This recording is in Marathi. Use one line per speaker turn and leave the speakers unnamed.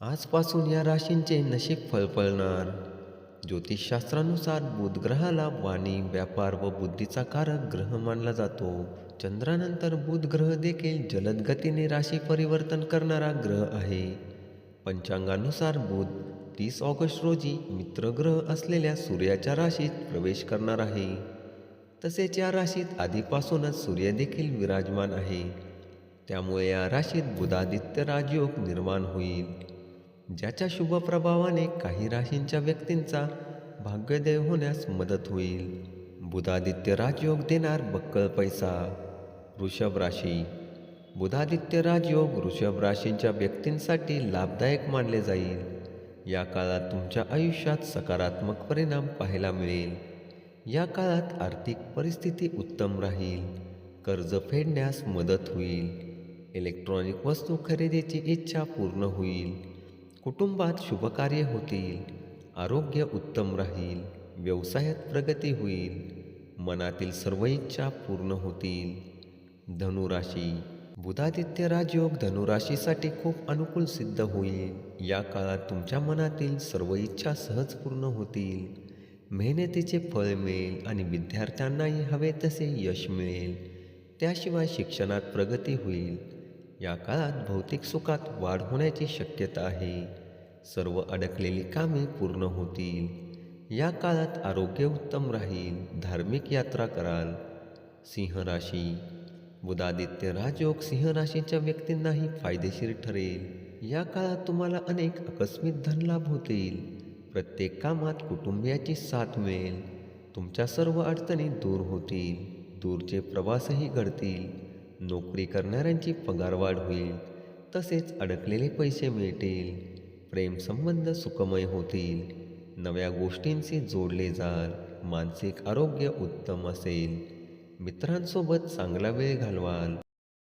आजपासून या राशींचे नशीब फळफळणार ज्योतिषशास्त्रानुसार बुध ग्रहाला वाणी व्यापार व बुद्धीचा कारक ग्रह मानला जातो. चंद्रानंतर बुध ग्रह देखील जलद गतीने राशी परिवर्तन करणारा ग्रह आहे. पंचांगानुसार बुध तीस ऑगस्ट रोजी मित्रग्रह असलेल्या सूर्याच्या राशीत प्रवेश करणार आहे. तसेच या राशीत आधीपासूनच सूर्य देखील विराजमान आहे. त्यामुळे या राशीत बुधादित्य राजयोग निर्माण होईल. ज्याच्या शुभ प्रभावाने काही राशींच्या व्यक्तींचा भाग्योदय होण्यास मदत होईल. बुधादित्य राजयोग देणार बक्कळ पैसा. वृषभ राशी. बुधादित्य राजयोग वृषभ राशींच्या व्यक्तींसाठी लाभदायक मानले जाईल. या काळात तुमच्या आयुष्यात सकारात्मक परिणाम पाहायला मिळेल. या काळात आर्थिक परिस्थिती उत्तम राहील. कर्ज फेडण्यास मदत होईल. इलेक्ट्रॉनिक वस्तू खरेदीची इच्छा पूर्ण होईल. कुटुंबात शुभकार्य होतील आरोग्य उत्तम राहील व्यवसायात प्रगती होईल मनातील सर्व इच्छा पूर्ण होतील. धनुराशी बुधादित्य राजयोग धनुराशीसाठी खूप अनुकूल सिद्ध होईल. या काळात तुमच्या मनातील सर्व इच्छा सहज पूर्ण होतील. मेहनतीचे फळ मिळेल आणि विद्यार्थ्यांनाही हवे तसे यश मिळेल. त्याशिवाय शिक्षणात प्रगती होईल. या काळात भौतिक सुखात वाढ होण्याची शक्यता आहे. सर्व अडकलेली कामे पूर्ण होतील. या काळात आरोग्य उत्तम राहील धार्मिक यात्रा कराल. सिंह राशी बुधादित्य राजयोग सिंह राशीच्या व्यक्तींनाही फायदेशीर ठरेल. या काळात तुम्हाला अनेक आकस्मिक धनलाभ होतील. प्रत्येक कामात कुटुंबियाची साथ मिळेल. तुमच्या सर्व अडचणी दूर होतील. दूरचे प्रवासही घडतील. नोकरी करणाऱ्यांची पगारवाढ होईल. तसेच अडकलेले पैसे मिळतील. प्रेमसंबंध सुखमय होतील. नव्या गोष्टींशी जोडले जाल मानसिक आरोग्य उत्तम असेल. मित्रांसोबत चांगला वेळ घालवाल.